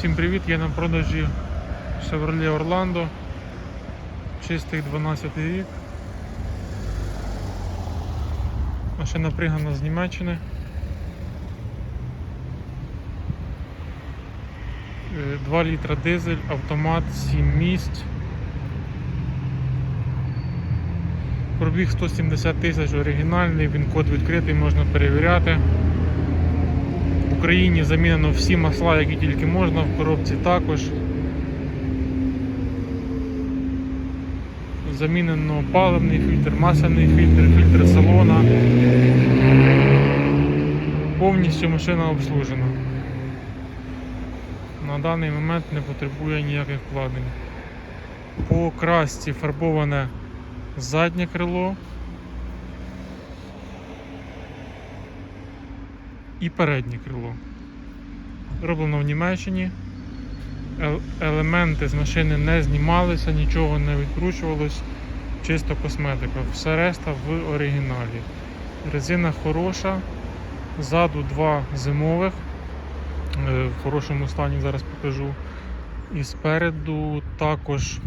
Всім привіт! Я на продажі Chevrolet Orlando. Чистий 12 рік. Машина пригнана з Німеччини. Е, 2 літра дизель, автомат, 7 місць. Пробіг 170 тисяч оригінальний, він код відкритий, можна перевіряти. Україні замінено всі масла, які тільки можна, в коробці також. Замінено паливний фільтр, масляний фільтр, фільтр салона. Повністю машина обслужена. На даний момент не потребує ніяких вкладень. По красці фарбоване заднє крило. І переднє крило. Роблено в Німеччині. Елементи з машини не знімалися, нічого не відкручувалось, чисто косметика. Все решта в оригіналі. Резина хороша, ззаду два зимових, е, в хорошому стані зараз покажу. І спереду також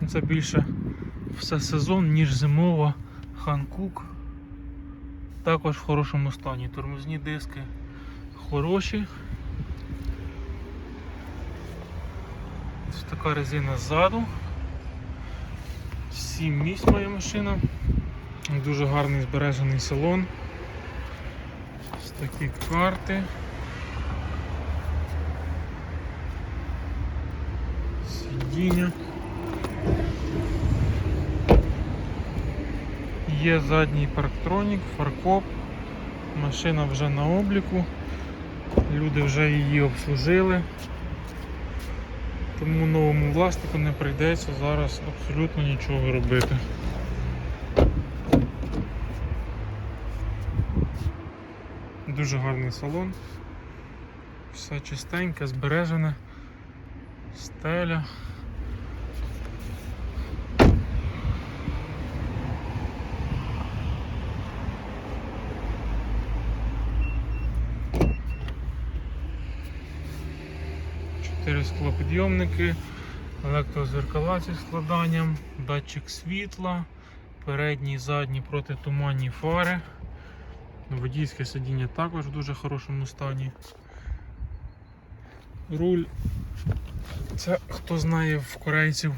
ну, це більше все сезон, ніж зимова Ханкук також в хорошому стані. Тормозні диски хороші. Ось така резина ззаду. 7 місць моя машина. Дуже гарний збережений салон. Ось такі карти. Сидіння. Є задній парктронік, фаркоп, машина вже на обліку, люди вже її обслужили, тому новому власнику не прийдеться зараз абсолютно нічого робити. Дуже гарний салон, все чистеньке, збережене, стеля. Чотири склопідйомники, електрозеркала зі складанням, датчик світла, передні і задні протитуманні фари. Водійське сидіння також в дуже хорошому стані. Руль. Це хто знає в корейців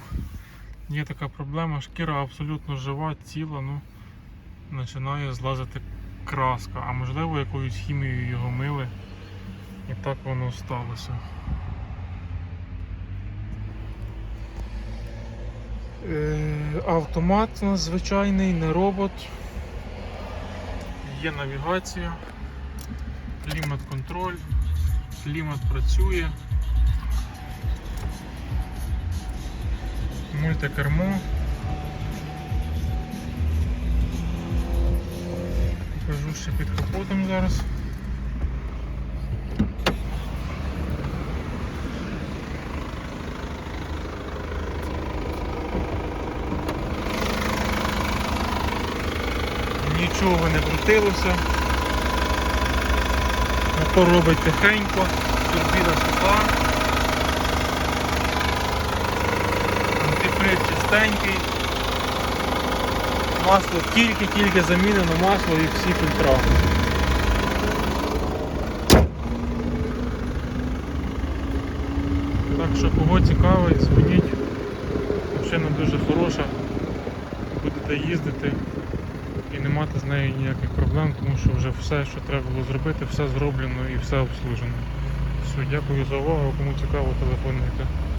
є така проблема, шкіра абсолютно жива, ціла, ну починає злазити краска, а можливо якоюсь хімією його мили. І так воно сталося. Автомат у нас звичайний, не робот. Є навігація, клімат-контроль, клімат працює, мультикермо. Покажу ще під капотом зараз. Нічого не крутилося. Мотор робить тихенько, турбіна суха. Антифриз чистенький. Масло тільки-тільки замінено масло і всі фільтра. Так що кого цікавить, дзвоніть. Машина дуже хороша. Будете їздити не мати з нею ніяких проблем, тому що вже все, що треба було зробити, все зроблено і все обслужено. Все, дякую за увагу. Кому цікаво, телефонуйте.